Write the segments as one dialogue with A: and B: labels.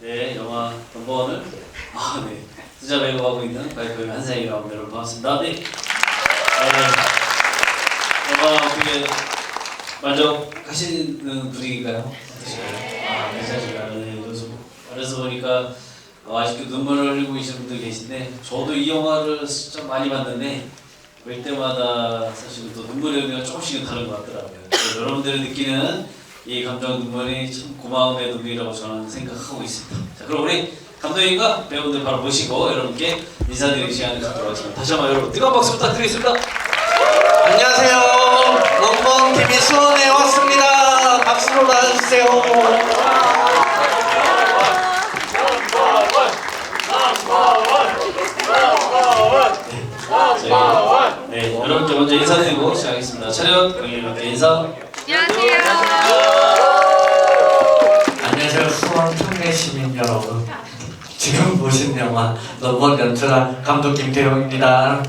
A: 네, 영화 넘버원을 아, 네. 수자 배우 하고 있는 바이크의 한상이라고. 여러분 반갑습니다. 네. 네. 영화 어떻게 만족하시는 분위기인가요? 아, 괜찮으신가요? 네, 그래서, 그래서 보니까 어, 아직도 눈물을 흘리고 계시는 분들 계신데 저도 이 영화를 좀 많이 봤는데 볼 때마다 사실 또 눈물의 의미가 조금씩은 다른 것 같더라고요. 여러분들이 느끼는 이 감정 눈물이 참 고마움의 눈물이라고 저는 생각하고 있습니다. 자, 그럼 우리 감독님과 배우분들 바로 모시고 여러분께 인사드리는 시간을 갖도록 하겠습니다. 다시 한번 여러분 뜨거운 박수 부탁드리겠습니다.
B: 안녕하세요. 넘버원 TV 수원에 왔습니다. 박수로 맞아주세요.
A: 네, 여러분께 먼저 인사드리고 시작하겠습니다. 차렷 여러분께 인사.
C: 안녕하세요.
B: 안녕하세요. 수원 청내 시민 여러분. 지금 보신 영화 넘버원 연출한 감독 김태용입니다.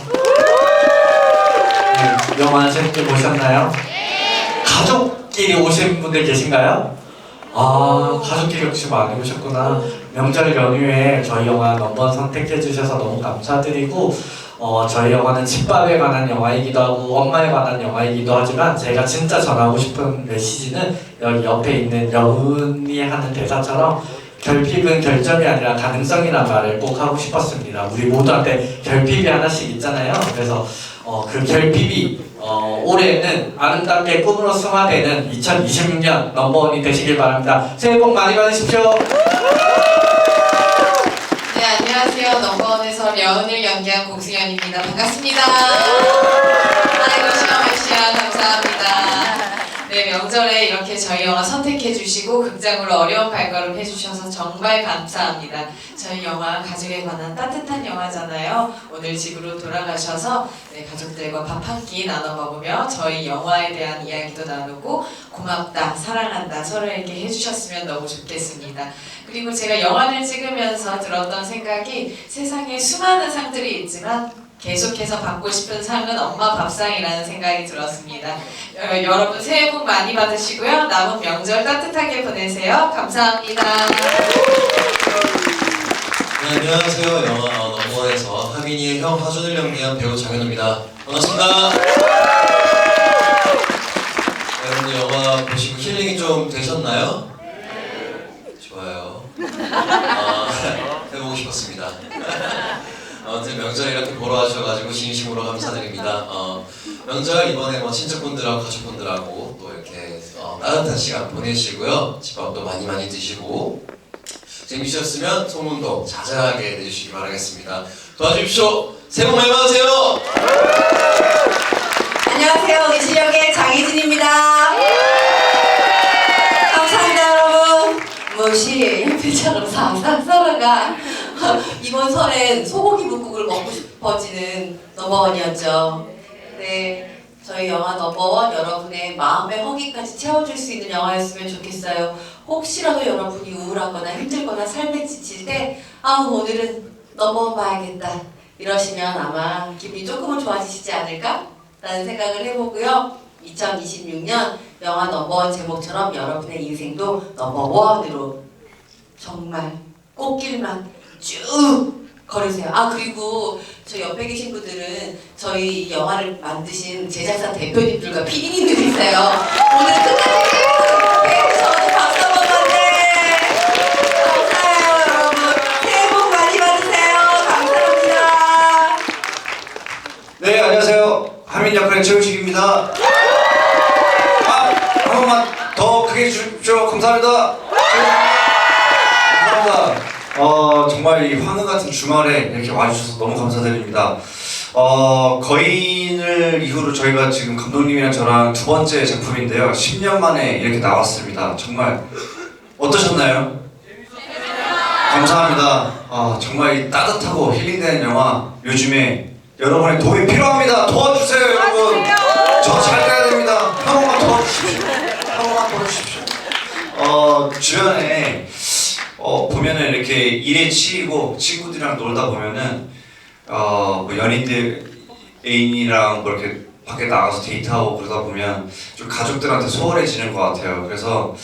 B: 네, 영화 재밌게 보셨나요? 가족끼리 오신 분들 계신가요? 아, 가족끼리 역시 많이 오셨구나. 명절 연휴에 저희 영화 넘버원 선택해 주셔서 너무 감사드리고 어, 저희 영화는 집밥에 관한 영화이기도 하고 엄마에 관한 영화이기도 하지만 제가 진짜 전하고 싶은 메시지는 여기 옆에 있는 여운이 하는 대사처럼 결핍은 결점이 아니라 가능성이라는 말을 꼭 하고 싶었습니다. 우리 모두한테 결핍이 하나씩 있잖아요. 그래서 어, 그 결핍이 어, 올해는 아름답게 꿈으로 승화되는 2026년 넘버원이 되시길 바랍니다. 새해 복 많이 받으십시오.
C: 네, 안녕하세요. 넘버원에서 여운을 연기한 공승현입니다. 반갑습니다. 이렇게 저희 영화 선택해 주시고 극장으로 어려운 발걸음 해주셔서 정말 감사합니다. 저희 영화 가족에 관한 따뜻한 영화잖아요. 오늘 집으로 돌아가셔서 네, 가족들과 밥 한 끼 나눠 먹으며 저희 영화에 대한 이야기도 나누고 고맙다, 사랑한다 서로에게 해주셨으면 너무 좋겠습니다. 그리고 제가 영화를 찍으면서 들었던 생각이 세상에 수많은 상들이 있지만 계속해서 받고 싶은 상은 엄마 밥상이라는 생각이 들었습니다. 여, 여러분 새해 복 많이 받으시고요. 남은 명절 따뜻하게 보내세요. 감사합니다.
D: 네, 안녕하세요. 영화 어, 넘버원에서 하민이의 형 하준을 연기한 배우 장현우입니다. 반갑습니다. 네, 여러분들 영화 보시고 힐링이 좀 되셨나요? 좋아요. 아, 해보고 싶었습니다. 아무튼 명절 이렇게 보러 와주셔가지고 진심으로 감사드립니다. 어, 명절 이번에 뭐 친척분들하고 가족분들하고 또 이렇게 어, 따뜻한 시간 보내시고요. 집밥도 많이 많이 드시고 재미있었으면 소문도 자잘하게 내주시기 바라겠습니다. 도와주십시오. 새해 복 많이 받으세요.
E: 안녕하세요. 의실역의 장혜진입니다. 감사합니다, 여러분. 무엇이 현필처럼 사사 살아가. 이번 설엔 소고기 묵국을 먹고 싶어지는 넘버원이었죠. 네, 저희 영화 넘버원 여러분의 마음의 허기까지 채워줄 수 있는 영화였으면 좋겠어요. 혹시라도 여러분이 우울하거나 힘들거나 삶에 지칠 때, 아 오늘은 넘버원 봐야겠다. 이러시면 아마 기분이 조금은 좋아지시지 않을까? 라는 생각을 해보고요. 2026년 영화 넘버원 제목처럼 여러분의 인생도 넘버원으로 정말 꽃길만 쭉 걸으세요. 아 그리고 저 옆에 계신 분들은 저희 영화를 만드신 제작사 대표님들과 PD님들이 있어요. 오늘 끝까지 계속 저한테 박수 한번 받네. 감사해요 여러분. 새해 복 많이 받으세요. 감사합니다.
F: 네 안녕하세요 하민 역할의 최우식입니다 아, 한 번만 더 크게 해주십시오 감사합니다 감사합니다 어, 정말 이 황금 같은 주말에 이렇게 와주셔서 너무 감사드립니다 어, 거인을 이후로 저희가 지금 감독님이랑 저랑 두 번째 작품인데요 10년 만에 이렇게 나왔습니다 정말 어떠셨나요? 감사합니다 아, 정말 이 따뜻하고 힐링되는 영화 요즘에 여러분의 도움이 필요합니다. 도와주세요, 여러분. 저 잘 가야 됩니다. 한 번만 도와주십시오. 한 번만 도와주십시오. 어, 주변에 어, 보면은 이렇게 일에 치이고 친구들이랑 놀다 보면은 어, 뭐 연인들 애인이랑 뭐 이렇게 밖에 나가서 데이트하고 그러다 보면 좀 가족들한테 소홀해지는 것 같아요. 그래서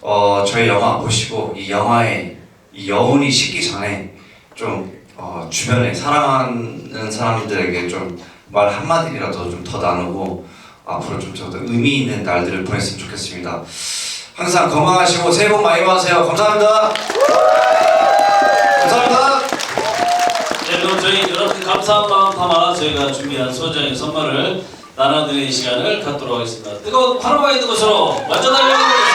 F: 어, 저희 영화 보시고 이 영화에 이 여운이 식기 전에 좀 어, 주변에 사랑하는 사람들에게 좀 말 한마디라도 좀 더 나누고 앞으로 좀더 의미 있는 날들을 보냈으면 좋겠습니다. 항상 건강하시고 새해 복 많이 받으세요. 감사합니다. 감사합니다.
A: 네, 그럼 저희 여러분 감사한 마음 담아 저희가 준비한 소정의 선물을 나눠드리는 시간을 갖도록 하겠습니다. 뜨거운 환호가 있는 곳으로 먼저 달려가겠습니다.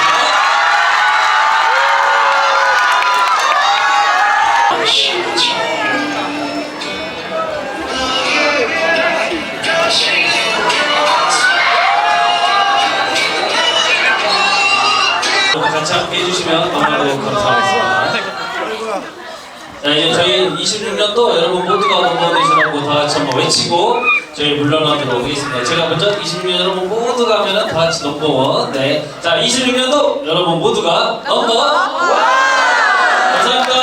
A: 자 이제 저희 26년도 여러분 모두가 건강되시라고 다 같이 한번 외치고 저희 물러나도록 하겠습니다. 제가 먼저 26년 여러분 모두가 하면은 다 같이 넘버원. 네. 자 26년도 여러분 모두가 넘버원. 감사합니다.